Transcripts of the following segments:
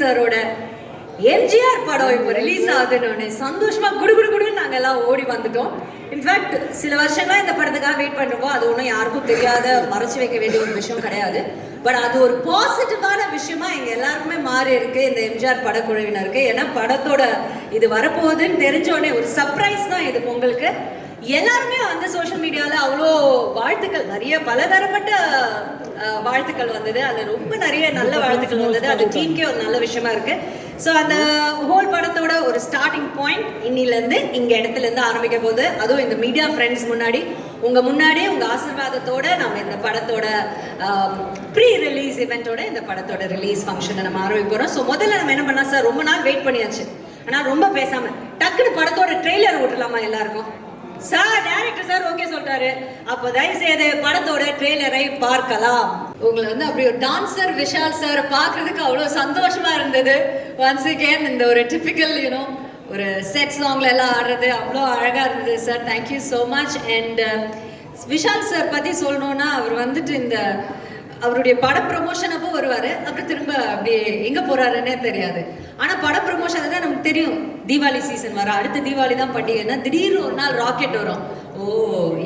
சாரோட எம்ஜிஆர் படம் இப்போ ரிலீஸ் ஆகுதுன்னு சந்தோஷமா குடு குடு குடுன்னு நாங்க எல்லாம் ஓடி வந்துட்டோம். இன்ஃபேக்ட் சில வருஷங்களா இந்த படத்துக்காக வெயிட் பண்ணுறோம் அது ஒன்றும் யாருக்கும் தெரியாத மறைச்சு வைக்க வேண்டிய ஒரு விஷயம் கிடையாது. பட் அது ஒரு பாசிட்டிவான விஷயமா எங்க எல்லாருக்குமே மாறி இருக்கு இந்த எம்ஜிஆர் படக்குழுவினருக்கு. ஏன்னா படத்தோட இது வரப்போகுதுன்னு தெரிஞ்சோடனே ஒரு சர்ப்ரைஸ் தான் இது பொங்கலுக்கு. எல்லாருமே வந்து சோஷியல் மீடியாவில் அவ்வளோ வாழ்த்துக்கள். நிறைய பலதரப்பட்ட வாழ்த்துக்கள் வந்தது. அது ரொம்ப நிறைய நல்ல வாழ்த்துக்கள் வந்தது. அது டீம்க்கே ஒரு நல்ல விஷயமா இருக்கு. ஸோ அந்த ஹோல் படத்தோட ஒரு ஸ்டார்டிங் பாயிண்ட் இன்னிலேருந்து இங்கே இடத்துல இருந்து ஆரம்பிக்க போகுது. அதுவும் இந்த மீடியா ஃப்ரெண்ட்ஸ் முன்னாடி. உங்க முன்னாடியே உங்க ஆசீர்வாதத்தோட நம்ம இந்த படத்தோட ப்ரீ ரிலீஸ் இவெண்ட்டோட இந்த படத்தோட ரிலீஸ் ஃபங்க்ஷனை நம்ம ஆரம்பிக்க ஸோ முதல்ல நம்ம என்ன பண்ணலாம் சார் ரொம்ப நாள் வெயிட் பண்ணியாச்சு. ஆனா ரொம்ப பேசாம டக்குன்னு படத்தோட ட்ரெய்லர் விட்டுலாமா எல்லாருக்கும்? சார் டைரக்டர் சார் ஓகே சொல்லிட்டாரு அப்போ தயவு செய்து படத்தோட ட்ரெய்லரை பார்க்கலாம். உங்களை வந்து அப்படி ஒரு டான்சர் விஷால் சார் பார்க்கிறதுக்கு அவ்வளோ சந்தோஷமா இருந்தது. ஒன்ஸ் அகேன் இந்த ஒரு டிபிக்கல் யூனோ ஒரு செட் சாங்ல எல்லாம் ஆடுறது அவ்வளோ அழகா இருந்தது sir thank you so much and Vishal sir பத்தி சொல்லணும்னா அவர் வந்துட்டு இந்த அவருடைய பட ப்ரொமோஷன் அப்போ வருவாரு. அப்புறம் திரும்ப அப்படியே எங்க போறாருன்னே தெரியாது. ஆனா பட ப்ரொமோஷன் தான் நமக்கு தெரியும். தீபாவளி சீசன் வர அடுத்த தீபாவளி தான் பண்டிகைன்னா திடீர்னு ஒரு நாள் ராக்கெட் வரும். ஓ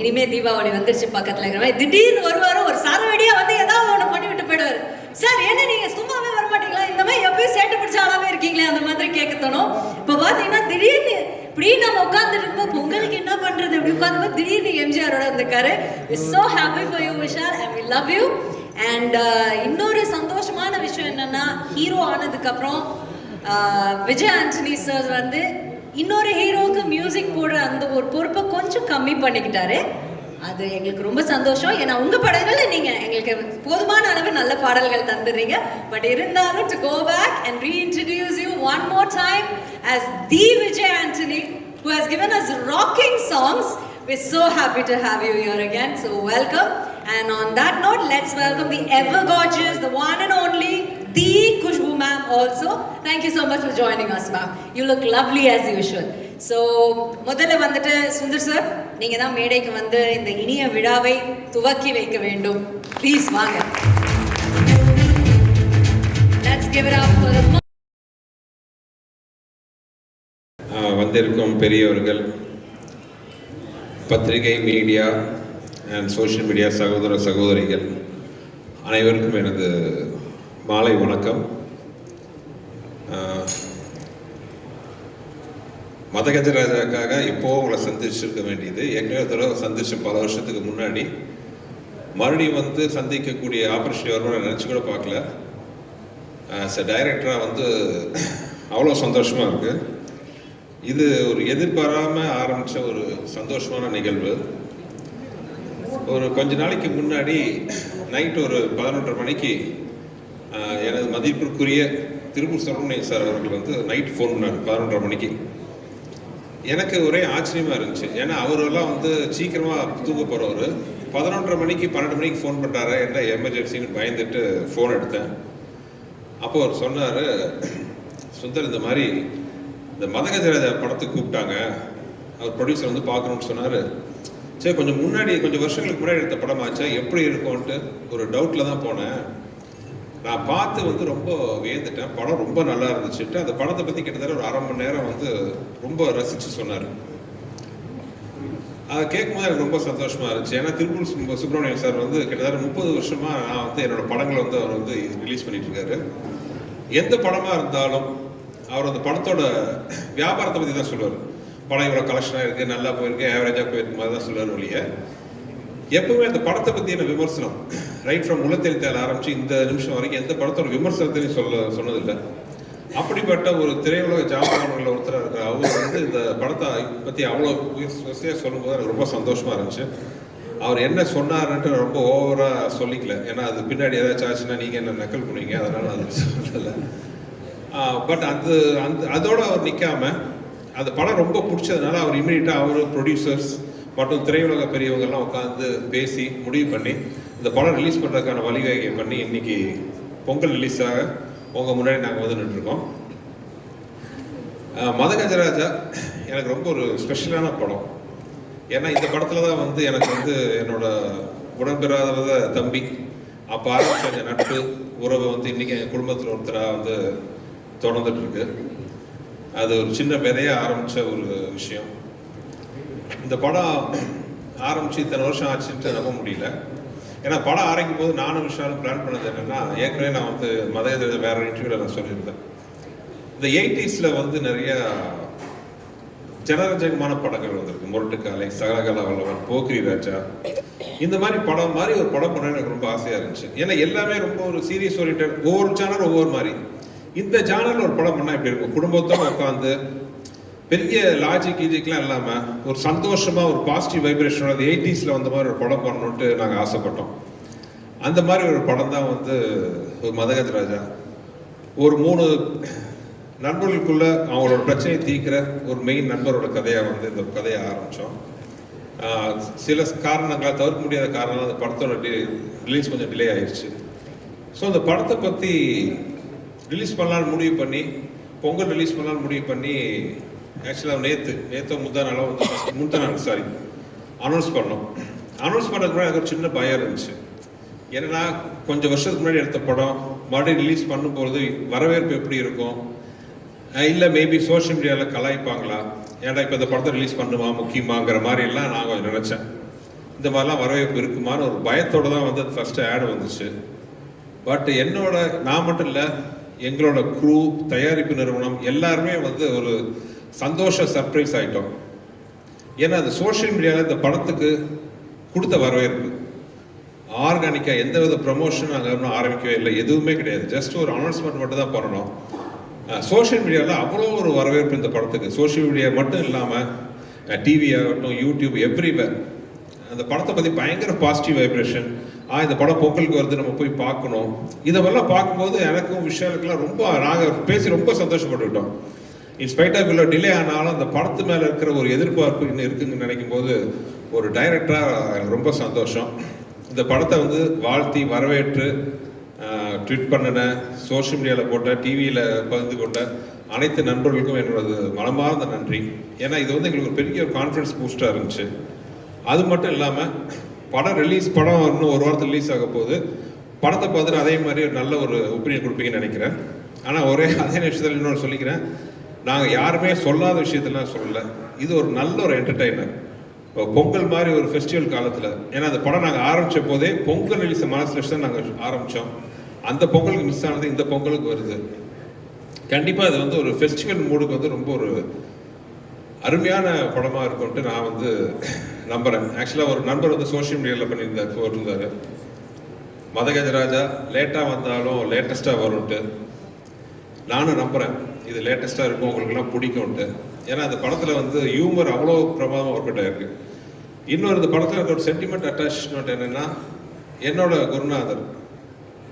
இனிமே தீபாவளி வந்துருச்சு பக்கத்துல இருக்கிற மாதிரி. திடீர்னு வருவாரு ஒரு சரவடியா வந்து ஏதாவது ஒண்ணு பண்ணி விட்டு போயிடுவாரு. சார் என்ன நீங்க சும்மாவே வர மாட்டீங்களா இந்த மாதிரி எப்பயும் சேட்டு பிடிச்ச ஆளாவே இருக்கீங்களே? அந்த மாதிரி கேட்க தோணும் இப்போ பாத்தீங்கன்னா திடீர்னு இப்படி நம்ம உட்காந்துட்டு இருப்போம் பொங்கலுக்கு என்ன பண்றது? அப்படி உட்காந்து திடீர்னு எம்ஜிஆரோட இருந்திருக்காரு so happy for you Vishal I we love and uh, இன்னொரு சந்தோஷமான விஷயம் என்னன்னா ஹீரோ ஆனதுக்கப்புறம் uh, விஜய் ஆண்டனி சார் வந்து இன்னொரு ஹீரோவுக்கு மியூசிக் போடுற அந்த ஒரு பொறுப்பை கொஞ்சம் கம்மி பண்ணிக்கிட்டாரு. அது எங்களுக்கு ரொம்ப சந்தோஷம். ஏன்னா உங்க படங்கள்ல நீங்க எங்களுக்கு போதுமான அளவு நல்ல பாடல்கள் தந்துடுறீங்க. பட் இருந்தாலும் to go back and reintroduce you one more time as the Vijay Antony who has given us rocking songs we're so happy to have you here again. So welcome. And on that note let's welcome the ever gorgeous the one and only the Kushbu ma'am also thank you so much for joining us ma'am you look lovely as usual so முதல்ல வந்துட்டு Sundar sir நீங்கள் தான் மேடைக்கு வந்து இந்த இனிய விழாவை துவக்கி வைக்க வேண்டும் ப்ளீஸ் வாங்க வந்திருக்கும் பெரியவர்கள் பத்திரிகை மீடியா அண்ட் சோஷியல் மீடியா சகோதர சகோதரிகள் அனைவருக்கும் எனது மாலை வணக்கம். மதகஜ ராஜாக்காக இப்போ உங்களை சந்திச்சிருக்க வேண்டியது. ஏற்கனவே தடவை சந்திச்சு பல வருஷத்துக்கு முன்னாடி. மறுபடியும் வந்து சந்திக்கக்கூடிய ஆப்பர்ச்சுனிட்டி வரும்னு நினச்சி கூட பார்க்கல. ஆஸ் டைரக்டராக வந்து அவ்வளோ சந்தோஷமாக இருக்குது இது ஒரு எதிர்பாராமல் ஆரம்பித்த ஒரு சந்தோஷமான நிகழ்வு. ஒரு கொஞ்ச நாளைக்கு முன்னாடி நைட் ஒரு பதினொன்றரை மணிக்கு எனது மதிப்பிற்குரிய திருப்பூர் சுப்பிரமணியன் சார் அவர்கள் வந்து நைட் ஃபோன் பண்ணார் பதினொன்றரை மணிக்கு. எனக்கு ஒரே ஆச்சரியமா இருந்துச்சு. ஏன்னா அவரெல்லாம் வந்து சீக்கிரமாக தூங்க போகிறவர் பதினொன்றரை மணிக்கு பன்னெண்டு மணிக்கு ஃபோன் பண்ணுறாரு என்ன எமர்ஜென்சின்னு பயந்துட்டு ஃபோன் எடுத்தேன். அப்போ அவர் சொன்னார் சுந்தர் இந்த மாதிரி இந்த மதகஜராஜா படத்துக்கு கூப்பிட்டாங்க. அவர் ப்ரொடியூசர் வந்து பார்க்கணும்னு சொன்னார். சரி கொஞ்சம் முன்னாடி கொஞ்சம் வருஷங்களுக்கு முன்னாடி எடுத்த படமாச்சா எப்படி இருக்கும்ன்ட்டு ஒரு டவுட்டில் தான் போனேன். நான் பார்த்து வந்து ரொம்ப வியந்துட்டேன். படம் ரொம்ப நல்லா இருந்துச்சுட்டு அந்த படத்தை பற்றி கிட்டத்தட்ட ஒரு அரை மணி நேரம் வந்து ரொம்ப ரசித்து சொன்னார். அதை கேட்கும்போது எனக்கு ரொம்ப சந்தோஷமா இருந்துச்சு. ஏன்னா திருப்பூர் சுப்~ சுப்பிரமணியன் சார் வந்து கிட்டத்தட்ட முப்பது வருஷமா நான் வந்து என்னோட படங்களை வந்து அவர் வந்து ரிலீஸ் பண்ணிட்டு இருக்காரு எந்த படமா இருந்தாலும் அவர் அந்த படத்தோட வியாபாரத்தை பத்தி தான் சொல்லுவார். படம் இவ்வளோ கலெக்ஷனாக இருக்கு நல்லா போயிருக்கு ஆவரேஜாக போயிருக்கு மாதிரி தான் சொல்லணும் ஒழிய. எப்பவுமே அந்த படத்தை பற்றின விமர்சனம்? ரைட் ஃப்ரம் முள்ளத்தெளித்தால் ஆரம்பிச்சு இந்த நிமிஷம் வரைக்கும் எந்த படத்தோட விமர்சனத்தையும் சொல்ல சொன்னதில்லை. அப்படிப்பட்ட ஒரு திரையுலக ஜாம்பவான்கள் ஒருத்தராக இருக்கிற அவர் வந்து இந்த படத்தை பற்றி அவ்வளோ வசதியாக சொல்லும்போது எனக்கு ரொம்ப சந்தோஷமா இருந்துச்சு. அவர் என்ன சொன்னாருன்ட்டு ரொம்ப ஓவராக சொல்லிக்கல. ஏன்னா அது பின்னாடி ஏதாச்சும் ஆச்சுன்னா நீங்கள் என்ன நக்கல் பண்ணுவீங்க? அதனால அது சொல்லலை. பட் அது அந்த அதோட அவர் நிற்காம அந்த படம் ரொம்ப பிடிச்சதுனால அவர் இமீடியட்டாக அவர் ப்ரொடியூசர்ஸ் மற்றும் திரையுலக பெரியவங்கெல்லாம் உட்காந்து பேசி முடிவு பண்ணி இந்த படம் ரிலீஸ் பண்ணுறதுக்கான வழிவகை பண்ணி இன்னைக்கு பொங்கல் ரிலீஸாக உங்கள் முன்னாடி நாங்கள் வந்து நின்றுருக்கோம். மதகஜராஜா எனக்கு ரொம்ப ஒரு ஸ்பெஷலான படம். ஏன்னா இந்த படத்தில் தான் வந்து எனக்கு வந்து என்னோட உடன்பிறாத தம்பி அப்போ ஆரம்பித்த அந்த நட்பு உறவு வந்து இன்றைக்கி என் குடும்பத்தில் ஒருத்தராக வந்து தொடர்ந்துட்டு இருக்கு. அது ஒரு சின்ன விதைய ஆரம்பிச்ச ஒரு விஷயம். இந்த படம் ஆரம்பிச்சு இத்தனை வருஷம் ஆச்சுட்டு நம்ப முடியல. ஏன்னா படம் ஆரம்பிக்கும் போது நானும் விஷயம் பிளான் பண்ணது என்னன்னா ஏற்கனவே நான் வந்து மத வேற இன்டர்வியூல நான் சொல்லியிருந்தேன். இந்த எயிட்டிஸ்ல வந்து நிறைய ஜனரஞ்சகமான படங்கள் வந்திருக்கு. முரட்டுக்காலை சகலகலா வல்லவன் போக்கிரி ராஜா. இந்த மாதிரி படம் மாதிரி ஒரு படம் பண்ண எனக்கு ரொம்ப ஆசையா இருந்துச்சு. ஏன்னா எல்லாமே ரொம்ப ஒரு சீரியஸ் ஓரியன்ட் ஒவ்வொரு சேனல் ஒவ்வொரு மாதிரி. இந்த சேனல்ல ஒரு படம் பண்ணா எப்படி இருக்கும்? குடும்பத்தோட உட்காந்து பெரிய லாஜிக் கீஜிக்லாம் இல்லாம ஒரு சந்தோஷமா ஒரு பாசிட்டிவ் வைப்ரேஷனோட அது எயிட்டிஸ்ல வந்த மாதிரி ஒரு படம் பண்ணணும்ட்டு நாங்க ஆசைப்பட்டோம். அந்த மாதிரி ஒரு படம் தான் வந்து ஒரு மதகஜ ராஜா. ஒரு மூணு நண்பர்களுக்குள்ள அவங்களோட பிரச்சனையை தீர்க்கிற ஒரு மெயின் நண்பரோட கதையாக வந்து இந்த கதையை ஆரம்பிச்சோம். சில காரணங்களால் தவிர்க்க முடியாத காரணம் அந்த படத்தோட ரிலீஸ் கொஞ்சம் டிலே ஆயிடுச்சு ஸோ அந்த படத்தை பற்றி ரிலீஸ் பண்ணலான்னு முடிவு பண்ணி பொங்கல் ரிலீஸ் பண்ணலான்னு முடிவு பண்ணி ஆக்சுவலாக நேற்று நேற்றோ முந்தா நாளோ வந்து முந்தா நாள் சாரி அனௌன்ஸ் பண்ணோம். அனௌன்ஸ் பண்ணதுக்கு முன்னாடி எனக்கு ஒரு சின்ன பயம் இருந்துச்சு. ஏன்னா கொஞ்சம் வருஷத்துக்கு முன்னாடி எடுத்த படம் மறுபடியும் ரிலீஸ் பண்ணும்போது வரவேற்பு எப்படி இருக்கும்? இல்லை மேபி சோஷியல் மீடியாவில் கலாய்ப்பாங்களா? ஏன்டா இப்போ இந்த படத்தை ரிலீஸ் பண்ணுமா முக்கியமாங்கிற மாதிரி எல்லாம் நான் கொஞ்சம் நினச்சேன். இந்த மாதிரிலாம் வரவேற்பு இருக்குமான்னு ஒரு பயத்தோடு தான் வந்து ஃபஸ்ட்டு ஆட் வந்துச்சு. பட் என்னோட நான் மட்டும் இல்லை எங்களோட குரூ தயாரிப்பு நிறுவனம் எல்லாருமே வந்து ஒரு சந்தோஷ சர்ப்ரைஸ் ஆகிட்டோம் ஏன்னா அந்த சோஷியல் மீடியாவில் இந்த படத்துக்கு கொடுத்த வரவேற்பு. ஆர்கானிக்காக எந்த வித ப்ரமோஷன் நாங்கள் ஒன்றும் ஆரம்பிக்கவே இல்லை. எதுவுமே கிடையாது. ஜஸ்ட் ஒரு அனௌன்ஸ்மெண்ட் மட்டும் தான் பண்ணணும் சோஷியல் மீடியாவில் அவ்வளோ ஒரு வரவேற்பு இந்த படத்துக்கு. சோஷியல் மீடியா மட்டும் இல்லாமல் டிவி ஆகட்டும் யூடியூப் எவ்ரிவேர் அந்த படத்தை பற்றி பயங்கர பாசிட்டிவ் வைப்ரேஷன் ஆ இந்த படம் பொங்கலுக்கு வருது நம்ம போய் பார்க்கணும். இதெல்லாம் பார்க்கும்போது எனக்கும் விஷயாலுக்கெல்லாம் ரொம்ப நாங்கள் பேசி ரொம்ப சந்தோஷப்பட்டுக்கிட்டோம். இன்ஸ்பைட் ஆஃப் இவ்வளோ டிலே ஆனாலும் அந்த படத்து மேலே இருக்கிற ஒரு எதிர்பார்ப்பு இன்னும் இருக்குன்னு நினைக்கும் போது ஒரு டைரக்டராக எனக்கு ரொம்ப சந்தோஷம். இந்த படத்தை வந்து வாழ்த்தி வரவேற்று ட்வீட் பண்ணின சோஷியல் மீடியாவில் போட்ட டிவியில் பகிர்ந்து கொண்ட அனைத்து நண்பர்களுக்கும் என்னோடது மனமார்ந்த நன்றி. ஏன்னா இது வந்து எங்களுக்கு ஒரு பெரிய ஒரு கான்ஃபிடன்ஸ் பூஸ்டாக இருந்துச்சு. அது மட்டும் இல்லாமல் படம் ரிலீஸ் படம் இன்னும் ஒரு வாரத்தில் ரிலீஸ் ஆக போகுது. படத்தை பார்த்துட்டு அதே மாதிரி ஒரு நல்ல ஒரு ஒப்பீனியன் கொடுப்பீங்கன்னு நினைக்கிறேன். ஆனால் ஒரே அதே நிமிஷத்தில் இன்னொன்று சொல்லிக்கிறேன். நாங்கள் யாருமே சொல்லாத விஷயத்தெல்லாம் சொல்லலை. இது ஒரு நல்ல ஒரு என்டர்டைனர் பொங்கல் மாதிரி ஒரு ஃபெஸ்டிவல் காலத்தில். ஏன்னா அந்த படம் நாங்கள் ஆரம்பித்த போதே பொங்கல் ரிலீஸ் மனசில் வச்சு தான் நாங்கள் ஆரம்பித்தோம் அந்த பொங்கலுக்கு மிஸ் ஆனது இந்த பொங்கலுக்கு வருது. கண்டிப்பாக அது வந்து ஒரு ஃபெஸ்டிவல் மூடுக்கு வந்து ரொம்ப ஒரு அருமையான படமாக இருக்கும்ட்டு நான் வந்து நம்புகிறேன் ஆக்சுவலாக ஒரு நண்பர் வந்து சோஷியல் மீடியாவில் பண்ணியிருந்தார் போட்டிருந்தாரு மதகஜராஜா லேட்டாக வந்தாலும் லேட்டஸ்ட்டாக வரும்ட்டு. நானும் நம்புகிறேன் இது லேட்டஸ்ட்டாக இருக்கும் உங்களுக்குலாம் பிடிக்கும்ட்டு. ஏன்னா அந்த படத்தில் வந்து ஹியூமர் அவ்வளோ பிரமாதமாக ஒர்க் அவுட் ஆயிருக்கு. இன்னொரு இந்த படத்தில் இருக்க ஒரு சென்டிமெண்ட் அட்டாச்மெண்ட் என்னென்னா என்னோட குருநாதர்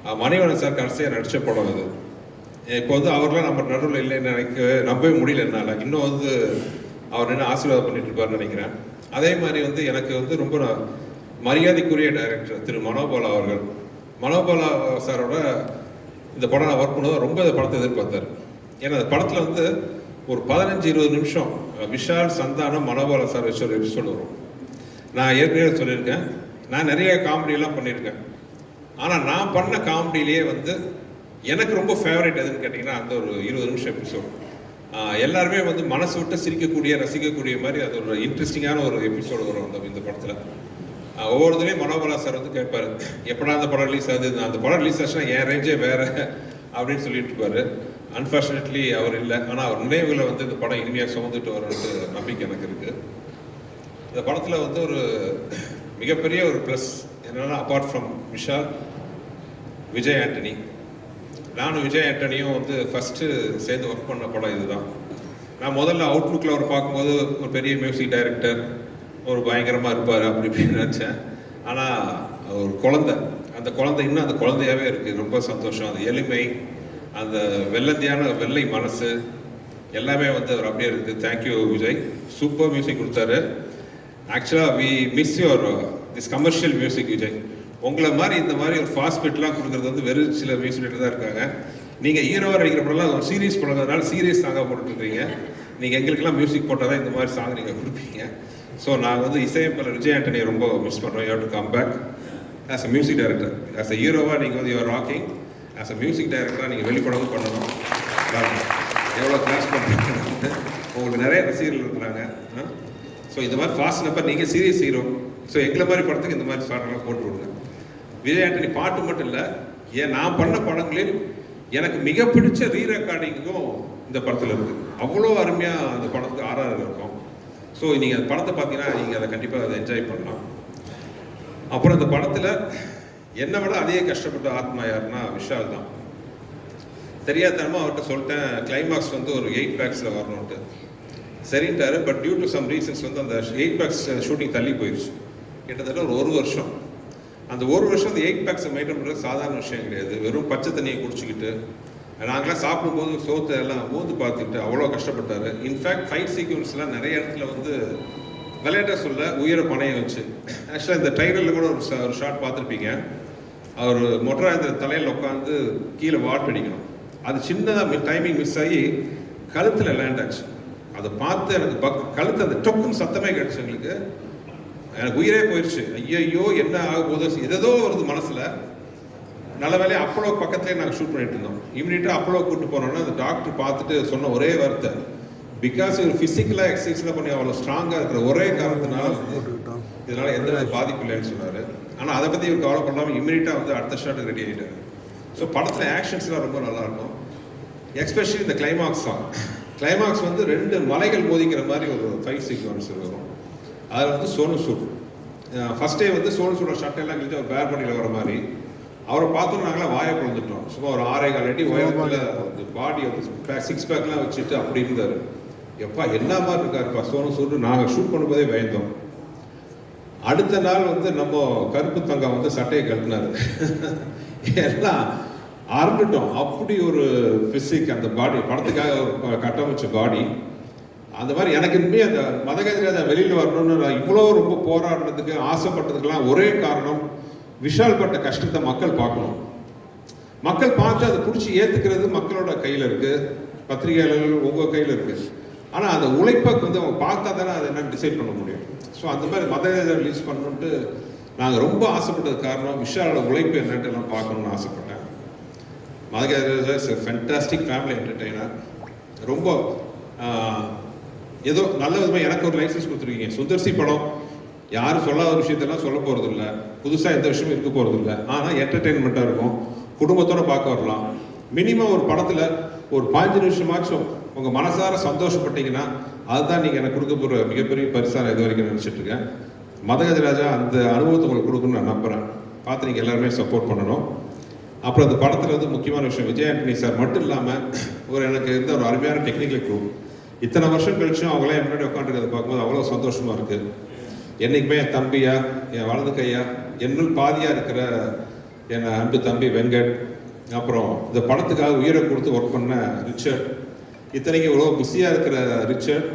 அஹ் சார் கடைசியாக நடித்த படம் அது. இப்போ வந்து அவர்லாம் நம்ம நடுவில் இல்லைன்னு நினைக்க நம்பவே முடியல என்னால். இன்னும் வந்து அவர் என்ன ஆசீர்வாதம் பண்ணிட்டு இருப்பாருன்னு நினைக்கிறேன். அதே மாதிரி வந்து எனக்கு வந்து ரொம்ப மரியாதைக்குரிய டைரக்டர் திரு மனோபாலா அவர்கள். மனோபாலா சாரோட இந்த படம் நான் ஒர்க் பண்ணதும் ரொம்ப இந்த படத்தை எதிர்பார்த்தார். ஏன்னா அந்த படத்தில் வந்து ஒரு பதினஞ்சு இருபது நிமிஷம் விஷால் சந்தானம் மனோபாலா சார் வச்சு ஒரு எபிசோடு வரும். நான் ஏற்கனவே சொல்லியிருக்கேன். நான் நிறைய காமெடியெல்லாம் பண்ணியிருக்கேன். ஆனால் நான் பண்ண காமெடியிலேயே வந்து எனக்கு ரொம்ப ஃபேவரட் எதுன்னு கேட்டிங்கன்னா அந்த ஒரு இருபது நிமிஷம் எபிசோடு எல்லாருமே வந்து மனசு விட்டு சிரிக்கக்கூடிய ரசிக்கக்கூடிய மாதிரி அது ஒரு இன்ட்ரெஸ்டிங்கான ஒரு எபிசோடு வரும் அந்த இந்த படத்தில். ஒவ்வொருத்தரையும் மனோபலா சார் வந்து கேட்பார் எப்படா அந்த படம் ரிலீஸ் ஆகுது? அந்த படம் ரிலீஸ் ஆச்சுன்னா என் ரேஞ்சே வேற அப்படின்னு சொல்லிட்டு இருப்பாரு. அன்ஃபார்ச்சுனேட்லி அவர் இல்லை. ஆனால் அவர் நினைவுகளை வந்து இந்த படம் இனிமையாக சுமந்துட்டு வரணுன்ட்டு நம்பிக்கை எனக்கு இருக்கு. இந்த படத்தில் வந்து ஒரு மிகப்பெரிய ஒரு ப்ளஸ் என்னென்னா அப்பார்ட் ஃப்ரம் விஷால் விஜய் ஆண்டனி. நானும் விஜய் ஆண்டனியும் வந்து ஃபஸ்ட்டு சேர்ந்து ஒர்க் பண்ண படம் இதுதான். நான் முதல்ல அவுட்லுக்கில் அவர் பார்க்கும்போது ஒரு பெரிய மியூசிக் டைரக்டர் ஒரு பயங்கரமாக இருப்பார் அப்படி இப்படின்னு நினச்சேன் ஆனால் ஒரு குழந்தை. அந்த குழந்தை இன்னும் அந்த குழந்தையாவே இருக்குது ரொம்ப சந்தோஷம். அந்த எளிமை. அந்த வெள்ளந்தியான வெள்ளை மனசு. எல்லாமே வந்து அவர் அப்படியே இருக்குது தேங்க்யூ விஜய். சூப்பர் மியூசிக் கொடுத்தாரு. ஆக்சுவலாக we miss your this commercial music Vijay. உங்களை மாதிரி இந்த மாதிரி ஒரு ஃபாஸ்ட் பிட்லாம் கொடுக்குறது வந்து வெறும் சில மியூசிக் தான் இருக்காங்க. நீங்கள் ஹீரோவாக நடிக்கிற படம்லாம் ஒரு சீரியஸ் படங்கிறதுனால சீரியஸ் சாங்காக போட்டுருக்கீங்க நீங்கள் எங்களுக்கெல்லாம் மியூசிக் போட்டால் தான் இந்த மாதிரி சாங் நீங்கள் கொடுப்பீங்க. ஸோ நான் வந்து இசையமைப்பாளர் விஜய் ஆண்டனியை ரொம்ப மிஸ் பண்ணுறோம் you to come back as a music director as a ஹீரோவாக நீங்கள் வந்து your rocking as a music டைரக்டராக நீங்கள் வெளிப்படவும் பண்ணணும். எவ்வளோ கிளாஸ் பண்ணுறீங்க உங்களுக்கு நிறைய ரசிகர்கள் இருக்கிறாங்க. ஸோ இந்த மாதிரி ஃபாஸ்ட் நம்பர் நீங்கள் சீரியஸ் ஹீரோ ஸோ எங்களை மாதிரி படத்துக்கு இந்த மாதிரி ஷார்ட்லாம் போட்டு விடுங்க. விஜய் ஆண்டனி பாட்டு மட்டும் இல்லை ஏன் நான் பண்ண படங்களில் எனக்கு மிக பிடிச்ச ரீ ரெக்கார்டிங்கும் இந்த படத்தில் இருக்குது அவ்வளோ அருமையாக அந்த படத்துக்கு ஆர்ஆர் இருக்கும். ஸோ நீங்கள் அந்த படத்தை பார்த்தீங்கன்னா நீங்கள் அதை கண்டிப்பாக அதை என்ஜாய் பண்ணலாம். அப்புறம் இந்த படத்தில் என்னை விட அதே கஷ்டப்பட்ட ஆத்மா யாருன்னா விஷால் தான். தெரியாதனமாக அவர்கிட்ட சொல்லிட்டேன் கிளைமாக்ஸ் வந்து ஒரு எயிட் பேக்ஸில் வரணும்ட்டு சரின்ட்டாரு but due to some reasons வந்து அந்த எயிட் பேக்ஸ் ஷூட்டிங் தள்ளி போயிடுச்சு கிட்டத்தட்ட ஒரு ஒரு வருஷம். அந்த ஒரு வருஷம் அந்த எயிட் பேக்ஸை மெயின்டைன் பண்ணுறது சாதாரண விஷயம் கிடையாது. வெறும் பச்சை தண்ணியை குடிச்சிக்கிட்டு நாங்களாம் சாப்பிடும்போது சோத்து எல்லாம் ஊந்து பார்த்துக்கிட்டு அவ்வளோ கஷ்டப்பட்டார். இன்ஃபேக்ட் ஃபைட் சீக்வன்ஸ்லாம் நிறைய இடத்துல வந்து விளையாட்ட சொல்ல உயிரை பணைய வச்சு. ஆக்சுவலாக இந்த ட்ரைலரில் கூட ஒரு ஒரு ஷாட் பார்த்துருப்பீங்க. அவர் மொட்டராஜர் தலையில் உட்காந்து கீழே வாட் அடிக்கணும். அது சின்னதாக டைமிங் மிஸ் ஆகி கழுத்தில் லேண்ட் ஆச்சு. அதை பார்த்து எனக்கு பக் கழுத்து அந்த டொக்குன்னு சத்தமே கிடைச்சு எங்களுக்கு. எனக்கு உயிரே போயிடுச்சு ஐயையோ என்ன ஆக போதோ எதோ வருது மனசில். நல்ல வேலையை அப்பளோ பக்கத்துலேயே நாங்கள் ஷூட் பண்ணிட்டு இருந்தோம். இம்மிடியட்டாக அப்பளோ கூட்டு போனோன்னா அந்த டாக்டர் பார்த்துட்டு சொன்ன ஒரே வார்த்தை. பிகாஸ் இவர் ஃபிசிக்கலாக எக்ஸசைஸ்லாம் பண்ணி அவ்வளோ ஸ்ட்ராங்காக இருக்கிற ஒரே காரணத்தினால இதனால் எந்த பாதிப்பு இல்லைன்னு சொன்னார். ஆனால் அதை பற்றி இவர் கவலை பண்ணாமல் இம்மிடியட்டாக வந்து அடுத்த ஷாட்டுக்கு ரெடி ஆகிட்டார் ஸோ படத்தில் ஆக்ஷன்ஸ்லாம் ரொம்ப நல்லா இருக்கும். எஸ்பெஷலி இந்த கிளைமாக்ஸ் தான் கிளைமாக்ஸ் வந்து ரெண்டு மலைகள் மோதிக்கிற மாதிரி ஒரு ஃபைட் சீக்வன்ஸ் வரும் அதில் வந்து சோனு சூட். ஃபர்ஸ்ட் டே வந்து சோனு சூட சட்டையெல்லாம் கிழிச்சு அவர் பேர் பண்ணியில் வர மாதிரி. அவரை பார்த்தோம் நாங்களாம் வாயை குழந்துட்டோம். சும்மா ஒரு ஆறே கால் அடி உயரத்தில் பாடி வந்து சிக்ஸ் பேக்லாம் வச்சுட்டு அப்படி இருந்தார். எப்பா என்ன மாதிரி இருக்காருப்பா சோனு சூட்டு நாங்கள் ஷூட் பண்ணும்போதே பயந்தோம். அடுத்த நாள் வந்து நம்ம கருப்பு தங்கம் வந்து சட்டையை கட்டினாரு எல்லாம் அறந்துட்டோம். அப்படி ஒரு பிசிக் அந்த பாடி படத்துக்காக கட்டமைச்ச பாடி அந்த மாதிரி எனக்கு இனிமே அந்த மதகதிராஜா வெளியில் வரணும்னு நான் இவ்வளோ ரொம்ப போராடுறதுக்கு ஆசைப்பட்டதுக்கெல்லாம் ஒரே காரணம் விஷால் பட்ட கஷ்டத்தை மக்கள் பார்க்கணும். மக்கள் பார்த்து அதை பிடிச்சி ஏற்றுக்கிறது மக்களோட கையில் இருக்குது பத்திரிகையாளர்கள் உங்கள் கையில் இருக்குது ஆனால் அந்த உழைப்பை வந்து அவங்க பார்த்தா தானே அதை என்ன டிசைட் பண்ண முடியும். ஸோ அந்த மாதிரி மத ரிலீஸ் பண்ணணுன்ட்டு நாங்கள் ரொம்ப ஆசைப்பட்டது காரணம் விஷாலோட உழைப்பு என்னன்ட்டு நான் பார்க்கணும்னு ஆசைப்பட்டேன். Madhagajaraja is fantastic family entertainer ரொம்ப ஏதோ நல்ல விதமாக எனக்கு ஒரு லைசன்ஸ் கொடுத்துருக்கீங்க. சுந்தர்சி படம் யாரும் சொல்லாத ஒரு விஷயத்தெல்லாம் சொல்ல போகிறது இல்லை புதுசாக எந்த விஷயமும் இருக்க போகிறது இல்லை ஆனால் என்டர்டெயின்மெண்ட்டாக இருக்கும். குடும்பத்தோட பார்க்க வரலாம். மினிமம் ஒரு படத்தில் ஒரு பாஞ்சு நிமிஷமாச்சும் உங்கள் மனசார சந்தோஷப்பட்டீங்கன்னா அதுதான் நீங்கள் எனக்கு கொடுக்க போகிற மிகப்பெரிய பரிசாக நான் இது வரைக்கும் நினச்சிட்டு இருக்கேன். மதகஜராஜா அந்த அனுபவத்தை உங்களுக்கு கொடுக்கணும்னு நான் நம்புகிறேன் பார்த்து நீங்கள் எல்லாருமே சப்போர்ட் பண்ணணும். அப்புறம் அந்த படத்தில் வந்து முக்கியமான விஷயம் விஜய் ஆண்டனி சார் மட்டும் இல்லாமல் ஒரு எனக்கு இருந்த ஒரு அருமையான டெக்னிக்கல் குரூப் இத்தனை வருஷம் கழிச்சும் அவங்களாம் முன்னாடி உட்காந்துருக்கிறத பார்க்கும்போது அவ்வளோ சந்தோஷமா இருக்கு. என்னைக்குமே என் தம்பியா என் வலது கையா என்னுள் பாதியா இருக்கிற என் அன்பு தம்பி வெங்கட் அப்புறம் இந்த படத்துக்காக உயிரை கொடுத்து ஒர்க் பண்ண ரிச்சர்ட் இத்தனைக்கு இவ்வளோ பிஸியாக இருக்கிற ரிச்சர்ட்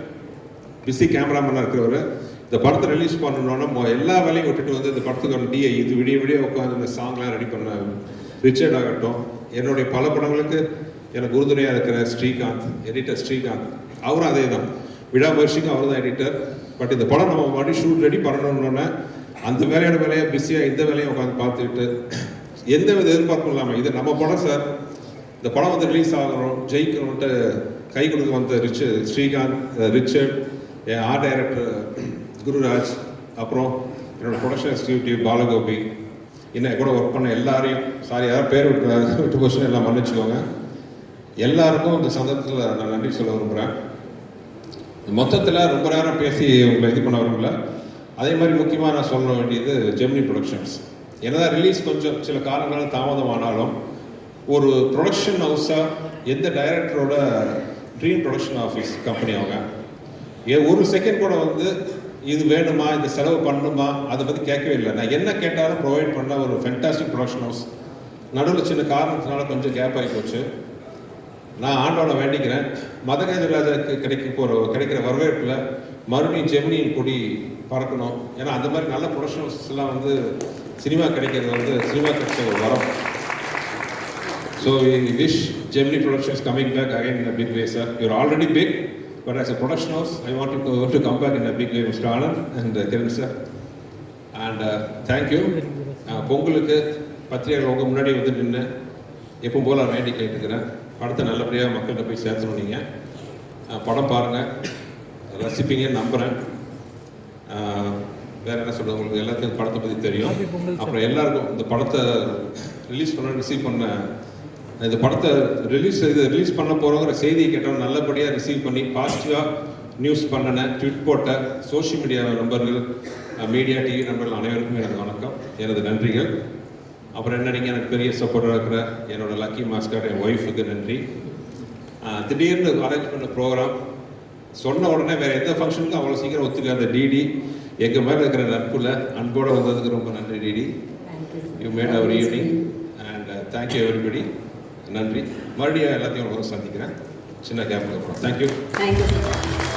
பிஸி கேமராமேனாக இருக்கிறவர் இந்த படத்தை ரிலீஸ் பண்ணணும்னா எல்லா வேலையும் விட்டுட்டு வந்து இந்த படத்துக்கான டிஐ இது விடிய விடிய உட்காந்து இந்த சாங்லாம் ரெடி பண்ண ரிச்சர்ட் ஆகட்டும். என்னுடைய பல படங்களுக்கு எனக்கு உறுதுணையாக இருக்கிற ஸ்ரீகாந்த் எடிட்டர் ஸ்ரீகாந்த் அவரும் அதே தான். விடாமுயற்சிக்கும் அவர் தான் எடிட்டர் பட் இந்த படம் நம்ம மறுபடியும் ஷூட் ரெடி பண்ணணும்னோடனே அந்த வேலையோட வேலையை பிஸியாக இந்த வேலையும் உட்காந்து பார்த்துக்கிட்டு எந்த வித எதிர்பார்ப்பும் இல்லாமல் இது நம்ம படம் சார் இந்த படம் வந்து ரிலீஸ் ஆகிறோம் ஜெயிக்கணும்ன்ட்டு கை கொடுக்க வந்த ரிச் ஸ்ரீகாந்த் ரிச்சர்ட் என் ஆர்ட் டைரக்டர் குருராஜ் அப்புறம் என்னோட ப்ரொடக்ஷன் எக்ஸிக்யூட்டிவ் பாலகோபி என்ன கூட ஒர்க் பண்ண எல்லாரையும் சாரி யாராவது பேர் விட்டு விட்டு போச்சுன்னு எல்லாம் மன்னிச்சுக்கோங்க. எல்லாருக்கும் இந்த சந்தர்ப்பத்தில் நான் நன்றி சொல்ல விரும்புகிறேன் மொத்தத்தில் ரொம்ப நேரம் பேசி உங்களை இது பண்ண விரும்பல. அதே மாதிரி முக்கியமாக நான் சொல்ல வேண்டியது ஜெமினி ப்ரொடக்ஷன்ஸ் என்னதான் ரிலீஸ் கொஞ்சம் சில காலங்கள் தாமதமானாலும் ஒரு ப்ரொடக்ஷன் ஹவுஸாக எந்த டைரக்டரோட ட்ரீம் ப்ரொடக்ஷன் ஆஃபீஸ் கம்பெனி அவங்க? ஏ ஒரு செகண்ட் கூட வந்து இது வேணுமா இந்த செலவு பண்ணணுமா அதை பற்றி கேட்கவே இல்லை. நான் என்ன கேட்டாலும் ப்ரொவைட் பண்ண ஒரு ஃபென்டாஸ்டிக் ப்ரொடக்ஷன் ஹவுஸ் நடுவில் சின்ன காரணத்தினால கொஞ்சம் கேப் ஆகி போச்சு. நான் ஆண்டவனை வேண்டிக்கிறேன். மதகஜராஜாவுக்கு கிடைக்க போகிற கிடைக்கிற வரவேற்பில் மறுபடியும் ஜெமினியின் கொடி பறக்கணும். ஏன்னா அந்த மாதிரி நல்ல ப்ரொடக்ஷன்ஸ் எல்லாம் வந்து சினிமா கிடைக்கிறது வந்து சினிமா கிடைச்ச ஒரு வரம் so we wish Gemini productions coming back again in big way sir you're already big but as a production house I want to to come back in big way mister Anand and Kiran sir and thank you பொங்கலுக்கு பத்திரிகைகள் உங்கள் முன்னாடி வந்து நின்று எப்பவும் போல நான் வேண்டி கேட்டுக்கிறேன். படத்தை நல்லபடியாக மக்கள்கிட்ட போய் நீங்கள் அஹ் படம் பாருங்கள் ரசிப்பீங்கன்னு நம்புகிறேன் வேற என்ன சொல்றது? உங்களுக்கு எல்லாத்துக்கும் படத்தை பற்றி தெரியும். அப்புறம் எல்லாருக்கும் இந்த படத்தை ரிலீஸ் பண்ண ரிசீவ் பண்ண இந்த படத்தை ரிலீஸ் இது ரிலீஸ் பண்ண போகிறோங்கிற செய்தியை கேட்டவங்க நல்லபடியாக ரிசீவ் பண்ணி பாசிட்டிவாக நியூஸ் பண்ணின ட்விட் போட்ட சோஷியல் மீடியா நண்பர்கள் மீடியா டிவி நண்பர்கள் அனைவருக்கும் எனது வணக்கம். எனது நன்றிகள். அப்புறம் என்ன நீங்கள் எனக்கு பெரிய சப்போர்ட்டாக இருக்கிற என்னோட லக்கி மாஸ்கர் என் ஒய்ஃபுக்கு நன்றி. திடீர்னு அரேஞ்ச் பண்ண ப்ரோக்ராம் சொன்ன உடனே வேற எந்த ஃபங்க்ஷனுக்கும் அவ்வளோ சீக்கிரம் ஒத்துக்காத டிடி எங்கள் மேலே இருக்கிற நட்புல அன்போடு வந்ததுக்கு ரொம்ப நன்றி DD you made our evening and thank you everybody நன்றி. மறுபடியும் எல்லாத்தையும் சந்திக்கிறேன். சின்ன கேப் அப்புறம். Thank you thank you